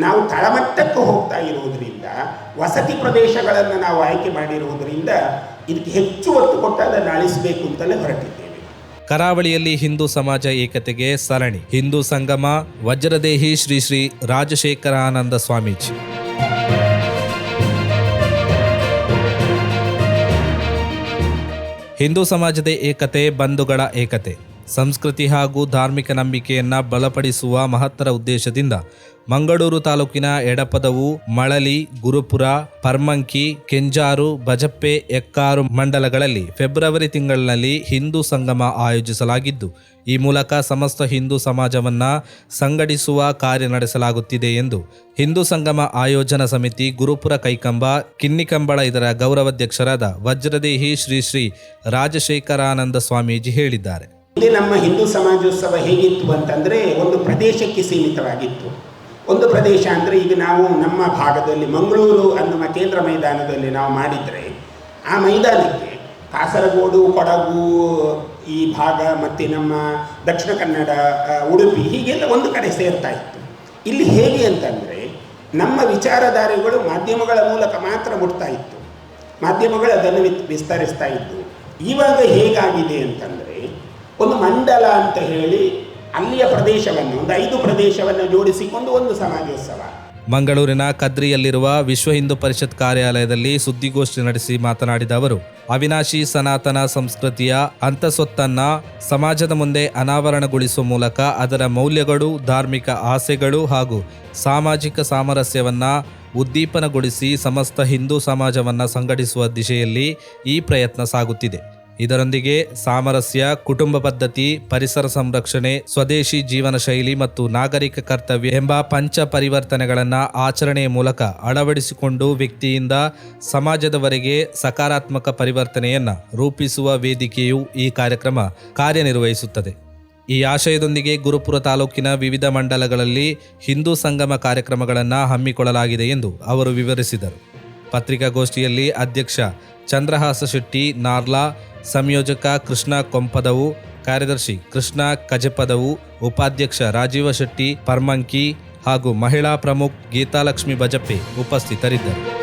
ನಾವು ತಳಮಟ್ಟಕ್ಕೆ ಹೋಗ್ತಾ ಇರುವುದರಿಂದ, ವಸತಿ ಪ್ರದೇಶಗಳನ್ನು ನಾವು ಆಯ್ಕೆ ಮಾಡಿರುವುದರಿಂದ ಇದಕ್ಕೆ ಹೆಚ್ಚು ಒತ್ತು ಕೊಟ್ಟು ಅದನ್ನು ಅಳಿಸಬೇಕು ಅಂತಲೇ ಹೊರಟಿದ್ದೇವೆ. ಕರಾವಳಿಯಲ್ಲಿ ಹಿಂದೂ ಸಮಾಜ ಏಕತೆಗೆ ಸರಣಿ. ಹಿಂದೂ ಸಂಗಮ, ವಜ್ರದೇಹಿ ಶ್ರೀ ಶ್ರೀ ರಾಜಶೇಖರಾನಂದ ಸ್ವಾಮೀಜಿ. ಹಿಂದೂ ಸಮಾಜದ ಏಕತೆ, ಬಂಧುಗಳ ಏಕತೆ. ಸಂಸ್ಕೃತಿ ಹಾಗೂ ಧಾರ್ಮಿಕ ನಂಬಿಕೆಯನ್ನು ಬಲಪಡಿಸುವ ಮಹತ್ತರ ಉದ್ದೇಶದಿಂದ ಮಂಗಳೂರು ತಾಲೂಕಿನ ಎಡಪದವು, ಮಳಲಿ, ಗುರುಪುರ, ಪರ್ಮಂಕಿ, ಕೆಂಜಾರು ಬಜಪ್ಪೆ ಎಕ್ಕಾರು ಮಂಡಲಗಳಲ್ಲಿ ಫೆಬ್ರವರಿ ತಿಂಗಳಿನಲ್ಲಿ ಹಿಂದೂ ಸಂಗಮ ಆಯೋಜಿಸಲಾಗಿದ್ದು, ಈ ಮೂಲಕ ಸಮಸ್ತ ಹಿಂದೂ ಸಮಾಜವನ್ನು ಸಂಘಟಿಸುವ ಕಾರ್ಯ ನಡೆಸಲಾಗುತ್ತಿದೆ ಎಂದು ಹಿಂದೂ ಸಂಗಮ ಆಯೋಜನಾ ಸಮಿತಿ ಗುರುಪುರ ಕೈಕಂಬ, ಕಿನ್ನಿಕಂಬಳ ಇದರ ಗೌರವಾಧ್ಯಕ್ಷರಾದ ವಜ್ರದೇಹಿ ಶ್ರೀ ಶ್ರೀ ರಾಜಶೇಖರಾನಂದ ಸ್ವಾಮೀಜಿ ಹೇಳಿದ್ದಾರೆ. ಇಲ್ಲಿ ನಮ್ಮ ಹಿಂದೂ ಸಮಾಜೋತ್ಸವ ಹೇಗಿತ್ತು ಅಂತಂದರೆ ಒಂದು ಪ್ರದೇಶಕ್ಕೆ ಸೀಮಿತವಾಗಿತ್ತು. ಒಂದು ಪ್ರದೇಶ ಅಂದರೆ ಈಗ ನಾವು ನಮ್ಮ ಭಾಗದಲ್ಲಿ ಮಂಗಳೂರು ಅನ್ನುವ ಕೇಂದ್ರ ಮೈದಾನದಲ್ಲಿ ನಾವು ಮಾಡಿದರೆ ಆ ಮೈದಾನಕ್ಕೆ ಕಾಸರಗೋಡು, ಕೊಡಗು, ಈ ಭಾಗ ಮತ್ತು ನಮ್ಮ ದಕ್ಷಿಣ ಕನ್ನಡ ಉಡುಪಿ ಹೀಗೆಲ್ಲ ಒಂದು ಕಡೆ ಸೇರ್ತಾ ಇತ್ತು. ಇಲ್ಲಿ ಹೇಗೆ ಅಂತಂದರೆ ನಮ್ಮ ವಿಚಾರಧಾರೆಗಳು ಮಾಧ್ಯಮಗಳ ಮೂಲಕ ಮಾತ್ರ ಮುಟ್ತಾ ಇತ್ತು. ಮಾಧ್ಯಮಗಳು ಅದನ್ನು ವಿಸ್ತರಿಸ್ತಾ ಇತ್ತು ಇವಾಗ ಹೇಗಾಗಿದೆ ಅಂತಂದರೆ ಒಂದು ಮಂಡಲ ಅಂತ ಹೇಳಿ ಅಲ್ಲಿಯ ಪ್ರದೇಶವನ್ನು, ಒಂದು ಐದು ಪ್ರದೇಶವನ್ನು ಜೋಡಿಸಿಕೊಂಡು ಒಂದು ಸಮಾಜೋತ್ಸವ. ಮಂಗಳೂರಿನ ಕದ್ರಿಯಲ್ಲಿರುವ ವಿಶ್ವ ಹಿಂದೂ ಪರಿಷತ್ ಕಾರ್ಯಾಲಯದಲ್ಲಿ ಸುದ್ದಿಗೋಷ್ಠಿ ನಡೆಸಿ ಮಾತನಾಡಿದ ಅವರು, ಅವಿನಾಶಿ ಸನಾತನ ಸಂಸ್ಕೃತಿಯ ಅಂತಸ್ವತ್ತನ್ನ ಸಮಾಜದ ಮುಂದೆ ಅನಾವರಣಗೊಳಿಸುವ ಮೂಲಕ ಅದರ ಮೌಲ್ಯಗಳು, ಧಾರ್ಮಿಕ ಆಸೆಗಳು ಹಾಗೂ ಸಾಮಾಜಿಕ ಸಾಮರಸ್ಯವನ್ನ ಉದ್ದೀಪನಗೊಳಿಸಿ ಸಮಸ್ತ ಹಿಂದೂ ಸಮಾಜವನ್ನ ಸಂಘಟಿಸುವ ದಿಶೆಯಲ್ಲಿ ಈ ಪ್ರಯತ್ನ ಸಾಗುತ್ತಿದೆ. ಇದರೊಂದಿಗೆ ಸಾಮರಸ್ಯ, ಕುಟುಂಬ ಪದ್ಧತಿ, ಪರಿಸರ ಸಂರಕ್ಷಣೆ, ಸ್ವದೇಶಿ ಜೀವನ ಶೈಲಿ ಮತ್ತು ನಾಗರಿಕ ಕರ್ತವ್ಯ ಎಂಬ ಪಂಚ ಪರಿವರ್ತನೆಗಳನ್ನು ಆಚರಣೆಯ ಮೂಲಕ ಅಳವಡಿಸಿಕೊಂಡು ವ್ಯಕ್ತಿಯಿಂದ ಸಮಾಜದವರೆಗೆ ಸಕಾರಾತ್ಮಕ ಪರಿವರ್ತನೆಯನ್ನು ರೂಪಿಸುವ ವೇದಿಕೆಯು ಈ ಕಾರ್ಯಕ್ರಮ ಕಾರ್ಯನಿರ್ವಹಿಸುತ್ತದೆ. ಈ ಆಶಯದೊಂದಿಗೆ ಗುರುಪುರ ತಾಲೂಕಿನ ವಿವಿಧ ಮಂಡಲಗಳಲ್ಲಿ ಹಿಂದೂ ಸಂಗಮ ಕಾರ್ಯಕ್ರಮಗಳನ್ನು ಹಮ್ಮಿಕೊಳ್ಳಲಾಗಿದೆ ಎಂದು ಅವರು ವಿವರಿಸಿದರು. ಪತ್ರಿಕಾಗೋಷ್ಠಿಯಲ್ಲಿ ಅಧ್ಯಕ್ಷ ಚಂದ್ರಹಾಸ ಶೆಟ್ಟಿ, ನಾರ್ಲಾ ಸಂಯೋಜಕ ಕೃಷ್ಣ ಕೊಂಪದವು ಕಾರ್ಯದರ್ಶಿ ಕೃಷ್ಣ ಕಜಪದವು ಉಪಾಧ್ಯಕ್ಷ ರಾಜೀವ ಶೆಟ್ಟಿ ಪರ್ಮಂಕಿ ಹಾಗೂ ಮಹಿಳಾ ಪ್ರಮುಖ್ ಗೀತಾಲಕ್ಷ್ಮಿ ಬಜಪ್ಪೆ ಉಪಸ್ಥಿತರಿದ್ದರು.